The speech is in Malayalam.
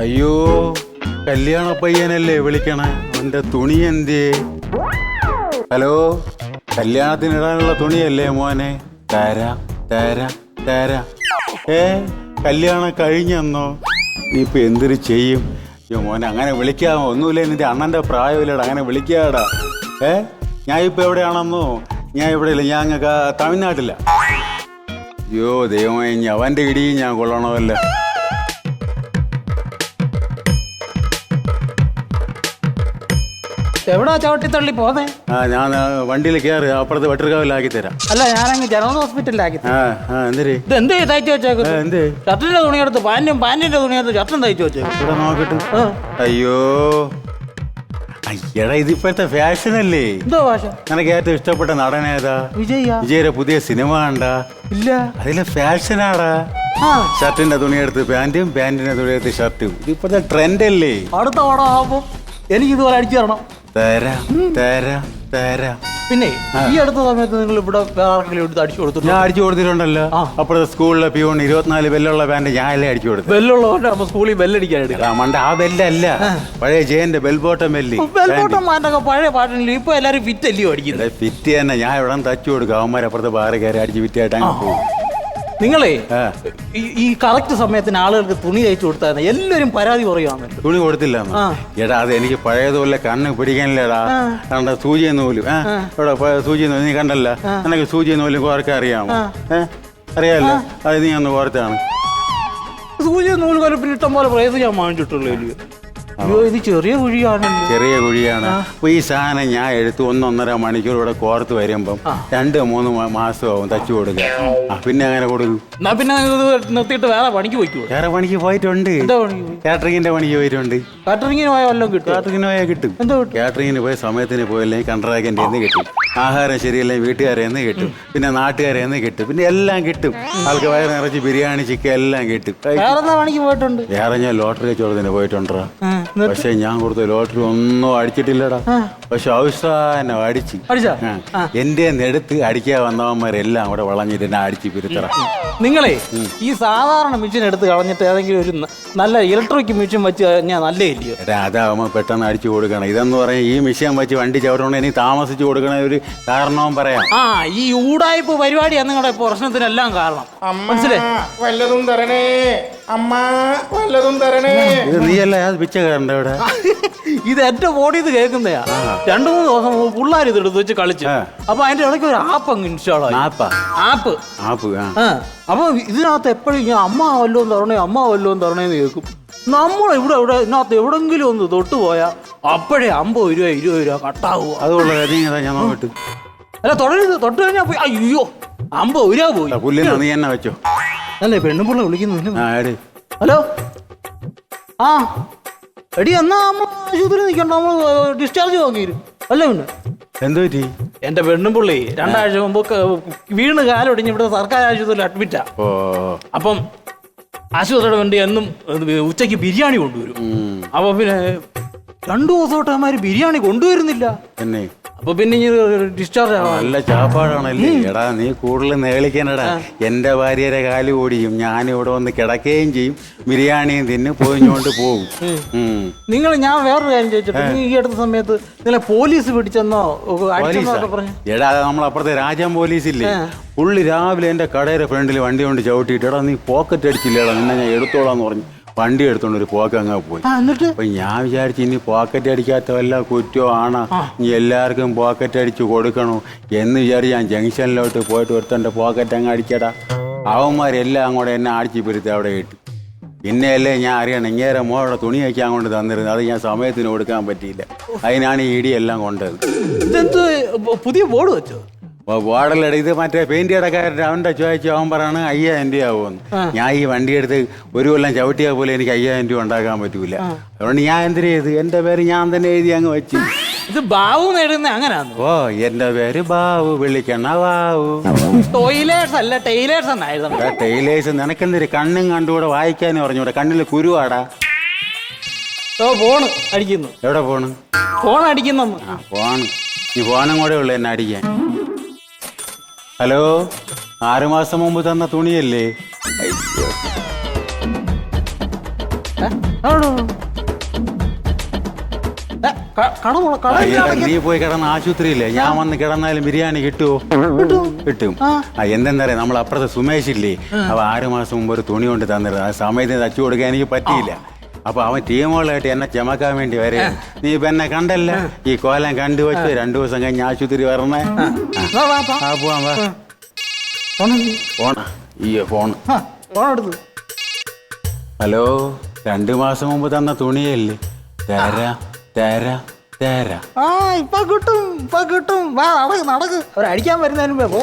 അയ്യോ കല്യാണ പയ്യനല്ലേ വിളിക്കണേ? അവന്റെ തുണി എന്തേ ഹലോ കല്യാണത്തിനിടാനുള്ള തുണിയല്ലേ മോനെ? തരാ തരാ തരാ. ഏ കല്യാണം കഴിഞ്ഞെന്നോ? നീ ഇപ്പൊ എന്തിനു ചെയ്യും? അയ്യോ മോനെ അങ്ങനെ വിളിക്കാമോ? ഒന്നുമില്ല നിന്റെ അണ്ണന്റെ പ്രായമില്ലടാ അങ്ങനെ വിളിക്കാടാ. ഏ ഞാൻ ഇപ്പൊ എവിടെയാണെന്നോ? ഞാൻ ഇവിടെ ഇല്ല ഞാൻ അങ്ങ് ക- തമിഴ്നാട്ടില. അയ്യോ ദൈവമേ അവന്റെ ഇടിയും ഞാൻ കൊള്ളണമല്ലോ. എവിടാ ചവിട്ടി തള്ളി പോന്നെ? ആ ഞാൻ വണ്ടിയിൽ കയറി അപ്പുറത്ത് വെട്ടർകാവിലാക്കി തരാം. അല്ല ഞാനങ്ങ് ജനറൽ ഹോസ്പിറ്റലിലാക്കി എന്തിരി? ഇത് എന്ത് തയ്ച്ചു വെച്ചേക്കുന്നു ആ, എന്ത്? ഷർട്ടിന്റെ തുണിയെടുത്ത് പാന്റും പാന്റിന്റെ തുണിയെടുത്ത് ഷർട്ടും തയ്ച്ചു വെച്ചേക്കും. നോക്കട്ടെ. അയ്യോ. അയ്യടാ ഇതിപ്പോഴത്തെ ഫാഷൻ അല്ലേ? എന്തോ ഫാഷൻ നിനക്ക് ഏറ്റവും ഇഷ്ടപ്പെട്ട നടൻ ഏതാ? വിജയ വിജയുടെ പുതിയ സിനിമ കണ്ടാ? ഇല്ല. അതിലെ ഫാഷനാടാ ഷർട്ടിന്റെ തുണിയെടുത്ത് പാന്റും പാന്റിന്റെ തുണിയെടുത്ത് ഷർട്ടും. ഇതിപ്പോഴത്തെ ട്രെൻഡ് അല്ലേ? അടുത്ത ഓണം ആവുമ്പോ എനിക്ക് ഇതുപോലെ അടിച്ചു തരണം. തരാം തരാം തരാം. പിന്നെ ഈ അടുത്ത സമയത്ത് നിങ്ങൾ ഇവിടെ വേറെ ആർക്കെങ്കിലും എടുത്ത് അടിച്ചു കൊടുത്തു ഞാൻ അടിച്ചു കൊടുത്തിട്ടുണ്ടല്ലോ. അപ്പോഴത്തെ സ്കൂളിലെ പ്യൂൺ ഇരുപത്തിനാല് ബെല്ലുള്ള പാന്റ് ഞാൻ അല്ലേ അടിച്ചു കൊടുത്തു ബെല്ലുള്ള സ്കൂളിൽ മണ്ട ആ ബെല്ലല്ല. പഴയ ജയന്റെ ബെൽബോട്ടം ബെല്ലി. ബെൽബോട്ടം മാറ്റൊക്കെ പഴയ പാട്ടിനില്ല? ഇപ്പൊ എല്ലാരും ഫിറ്റ് അല്ലയോ അടിക്കുന്നത്? ഫിറ്റ് തന്നെ ഞാൻ ഇവിടെ തച്ചു കൊടുക്കും. അവന്മാരെ അപ്പുറത്തെ ബാറ് കയറി അടിച്ച് വിറ്റായിട്ട് അങ്ങ് പോകും. നിങ്ങളേ ഈ- ഈ കറക്റ്റ് സമയത്തിന് ആളുകൾക്ക് തുണി തയ്ച്ചു കൊടുത്താൽ എല്ലാവരും പരാതി പറയുവാണ് തുണി കൊടുത്തില്ല ആ. എടാ അത് എനിക്ക് പഴയതുപോലെ കണ്ണ് പിടിക്കാനില്ലടാ. കണ്ട സൂചി നൂലും. ആ. ഇവിടെ പ- നൂൽ നീ കണ്ടല്ല? നിനക്ക് സൂചി നൂലും കോർക്ക അറിയാമോ? ഏ? അറിയാലോ? അത് നീ ഒന്ന് കോർത്താണ്. സൂചി നൂൽ കൊലപ്പിന് ഇഷ്ടം പോലെ പ്രയത്നം ഞാൻ വാങ്ങിച്ചിട്ടുള്ളൂ. അയ്യോ ഇത് ചെറിയ കുഴിയാണ് ചെറിയ കുഴിയാണ്. അപ്പൊ ഈ സാധനം ഞാൻ എടുത്ത് ഒന്നൊന്നര മണിക്കൂർ ഇവിടെ കോർത്ത് വരുമ്പം രണ്ട് മൂന്ന് മാസം മാസമാവും തച്ചു കൊടുക്കുക പിന്നെ അങ്ങനെ കൊടുക്കും എന്നാ പിന്നെ നിർത്തിയിട്ട് വേറെ പണിക്ക് പോയിക്കോ? വേറെ പണിക്ക് പോയിട്ടുണ്ട്. എന്താ പണിക്ക് പോയിട്ടുണ്ട്. കാറ്ററിങ്ങിന് പോയ വല്ലതും കിട്ടും കാറ്ററിങ്ങിന് പോയാൽ കിട്ടും. എന്താ കാറ്ററിങ്ങിന് പോയ സമയത്തിന് പോയില്ലെങ്കിൽ കണ്ടറാക്കിന്റെ എന്ന് കിട്ടും. ആഹാരം ശരിയല്ലെങ്കിൽ വീട്ടുകാരെ എന്ന് കിട്ടും. പിന്നെ നാട്ടുകാരെ എന്ന് കിട്ടും. പിന്നെ എല്ലാം കിട്ടും. ആൾക്ക് വയറ് നിറച്ച് ബിരിയാണി ചിക്കൻ എല്ലാം കിട്ടും. വേറെ പണിക്ക് പോയിട്ടുണ്ട്? വേറെ ഞാൻ ലോട്ടറി കച്ചവടത്തിന് പോയിട്ടുണ്ടാ? പക്ഷെ ഞാൻ കൊടുത്ത ലോട്ടറി ഒന്നും അടിച്ചിട്ടില്ലടാ. പക്ഷെ അവസാനം അടിച്ച്. എന്റെ നെടുത്ത് അടിക്കാൻ വന്നവന്മാരെല്ലാം അവിടെ വളഞ്ഞിട്ട് എന്നെ അടിച്ച് പിരുത്തറ നിങ്ങളെ ഈ സാധാരണ മെഷീൻ എടുത്ത് കളഞ്ഞിട്ട് ഏതെങ്കിലും ഒരു നല്ല ഇലക്ട്രിക് മെഷീൻ വെച്ച് കഴിഞ്ഞാൽ നല്ല ഇല്ലയോ എടാ അതാവുമ്പോ പെട്ടെന്ന് അടിച്ചു കൊടുക്കണം. ഇതെന്ന് പറയാൻ ഈ മെഷീൻ വെച്ച് വണ്ടി ചവിട്ടുകൊണ്ട് ഇനി താമസിച്ചു കൊടുക്കണ ഒരു കാരണവും പറയാം. ആ ഈ ഊടായ്പ പരിപാടിയാണ് നിങ്ങളുടെ പ്രശ്നത്തിനെല്ലാം കാരണം. മനസ്സിലെ വല്ലതും തരണേ. അമ്മ വല്ലതും തരണേ. ഇത് നീയല്ല? അത് പിച്ചക്കാരന്റെ ഇവിടെ. ഇത് എന്റെ ബോഡി ഇത് കേൾക്കുന്നയാ. രണ്ടു മൂന്ന് ദിവസം പിള്ളേർ ഇത് എടുത്ത് വെച്ച് കളിച്ച്. അപ്പൊ അതിന്റെ ഇടയ്ക്ക് ഒരു ആപ്പ് അങ്ങ് ഇൻസ്റ്റാൾ ആപ്പ് ആപ്പ് ആ? ആ. അപ്പൊ ഇതിനകത്ത് എപ്പോഴും ഞാൻ അമ്മ വല്ലതും തരണേ അമ്മ വല്ലതും തരണേന്ന് കേൾക്കും. നമ്മൾ ഇവിടെ ഇവിടെ ഇതിനകത്ത് എവിടെങ്കിലും ഒന്ന് തൊട്ടു പോയാ അപ്പോഴേ അമ്പത് രൂപ ഇരുപത് രൂപ കട്ടാവും അതുള്ള ഞാൻ നോക്കിട്ട്. അല്ല തൊടരുത്. തൊട്ട് കഴിഞ്ഞാൽ പോയി. അയ്യോ അമ്പത് രൂപ പോയി. പുല്ലിന് നീ എന്നെ വെച്ചോ. അല്ലേ പെണ്ണുപിള്ള വിളിക്കുന്നു ആ ഹലോ? ആ എടി എന്നാ അമ്മ ആശുപത്രി നിൽക്കണ്ട? നമ്മൾ ഡിസ്ചാർജ് വാങ്ങിയിരുന്നു അല്ല പിന്നെ എന്ത് പറ്റി? എന്റെ പെണ്ണും പുള്ളി രണ്ടാഴ്ച മുമ്പ് വീണ് കാലൊടിഞ്ഞ് ഇവിടെ സർക്കാർ ആശുപത്രിയിൽ അഡ്മിറ്റാ അപ്പം ആശുപത്രിയുടെ വേണ്ടി എന്നും ഉച്ചയ്ക്ക് ഉച്ചയ്ക്ക് ബിരിയാണി കൊണ്ടുവരും. അപ്പൊ പിന്നെ രണ്ടു ദിവസമായിട്ട് അവന്മാര് ബിരിയാണി കൊണ്ടുവരുന്നില്ല. അപ്പൊ പിന്നെ ഡിസ്ചാർജ് നല്ല ചാപ്പാടാണല്ലേ. എടാ നീ കൂടുതൽ നേളിക്കാനടാ എന്റെ ഭാര്യയുടെ കാലി ഓടിയും. ഞാൻ ഇവിടെ വന്ന് കിടക്കുകയും ചെയ്യും. ബിരിയാണിയും തിന്ന് പോയിഞ്ഞോണ്ട് പോകും. നിങ്ങൾ ഞാൻ വേറൊരു കാര്യം ചോദിച്ചിട്ട്? നീ ഈ അടുത്ത സമയത്ത് നിങ്ങളെ പോലീസ് പിടിച്ചെന്നോ? എടാ നമ്മൾ അപ്പുറത്തെ പോലീസില്ലേ? പോലീസ് ഇല്ലേ പുള്ളി രാവിലെ എന്റെ കടയുടെ ഫ്രണ്ടിൽ വണ്ടി കൊണ്ട് ചവിട്ടിയിട്ട് എടാ നീ പോക്കറ്റ് അടിച്ചില്ലേടാ. നിന്നെ ഞാൻ എടുത്തോളാന്ന് പറഞ്ഞു. വണ്ടി എടുത്തോണ്ട് ഒരു പോക്ക് അങ്ങ് പോയി. എന്നിട്ട്? അപ്പൊ ഞാൻ വിചാരിച്ചു ഇനി പോക്കറ്റ് അടിക്കാത്ത വല്ല കുറ്റോ ആണ്? ഇനി എല്ലാവർക്കും പോക്കറ്റ് അടിച്ച് കൊടുക്കണോ? എന്ന് വിചാരിച്ച് ഞാൻ ജംഗ്ഷനിലോട്ട് പോയിട്ട് ഒരുത്തന്റെ പോക്കറ്റ് അങ്ങ് അടിക്കടാ അവന്മാരെല്ലാം അങ്ങോട്ട് എന്നെ അടിച്ചു പിരുത്തി അവിടെ ഇട്ടു. പിന്നെയല്ലേ ഞാൻ അറിയണം ഇങ്ങേരെ മോളുടെ തുണി വയ്ക്കാൻ കൊണ്ട് തന്നിരുന്നത്. അത് ഞാൻ സമയത്തിന് കൊടുക്കാൻ പറ്റിയില്ല. അതിനാണ് ഈ ഇടിയെല്ലാം കൊണ്ടത്. പുതിയ ബോർഡ് വെച്ചോ? വാടലട ഇത് മറ്റേ പെയിന്റ് കടക്കാരന്റെ അവന്റെ ചോദിച്ചു അവൻ പറയാണ് അയ്യായിരം രൂപ ആവുമെന്ന്. ഞാൻ ഈ വണ്ടി എടുത്ത് ഒരു കൊല്ലം ചവിട്ടിയാൽ പോലും എനിക്ക് അയ്യായിരം രൂപ ഉണ്ടാക്കാൻ പറ്റൂല. അതുകൊണ്ട് ഞാൻ എന്തിനു ചെയ്ത് എന്റെ പേര് ഞാൻ തന്നെ എഴുതി അങ്ങ് വെച്ചു. ഇത് ബാവു നേടുന്ന അങ്ങനെയാണ് ഓ എന്റെ പേര് ബാവു വിളിക്കണ ബാവു. ടോയിലേഴ്സ് അല്ല ടൈലേഴ്സ് എന്നായിരുന്നു. ടൈലേഴ്സ് നിനക്കെന്തൊരു കണ്ണും കണ്ടുകൂടെ വായിക്കാനും പറഞ്ഞൂടെ കണ്ണിൽ കുരുവാടാ ഓ ഫോണ് അടിക്കുന്നു. എവിടെ പോണ് ഫോൺ അടിക്കുന്നു ഫോണ്. ഈ ഫോണും കൂടെ ഉള്ളു എന്നെ അടിക്കാൻ. ഹലോ? ആറുമാസം മുമ്പ് തന്ന തുണിയല്ലേ? നീ പോയി കിടന്ന ആശുപത്രിയില്ലേ? ഞാൻ വന്ന് കിടന്നാലും ബിരിയാണി കിട്ടുമോ കിട്ടും. ആ. എന്തെന്നറിയാം നമ്മൾ അപ്പുറത്തെ സുമേഷ് ഇല്ലേ? അവ ആറു മാസം മുമ്പ് ഒരു തുണി കൊണ്ട് തന്നിരുന്നു. ആ സമയത്ത് തച്ചു കൊടുക്കാൻ എനിക്ക് പറ്റിയില്ല. അപ്പൊ അവൻ ടീമുകളായിട്ട് എന്നെ ചുമക്കാൻ വേണ്ടി വരെ. നീ ഇപ്പൊ എന്നെ കണ്ടല്ല? ഈ കോലം കണ്ടു വെച്ച് രണ്ടു ദിവസം കഴിഞ്ഞ് ആശുപത്രി വരണേ. വാ. ആ? ഫോണാ ഈ ഫോൺ. ഹലോ രണ്ടു മാസം മുമ്പ് തന്ന തുണിയല്ലേ? തരാ തരാ തരാ. ആ ഇപ്പൊ കിട്ടും ഇപ്പൊ കിട്ടും. വാ നടക്ക് നടക്ക്. അവരടിക്കാൻ വരുന്നതിന് മുമ്പേ പോ.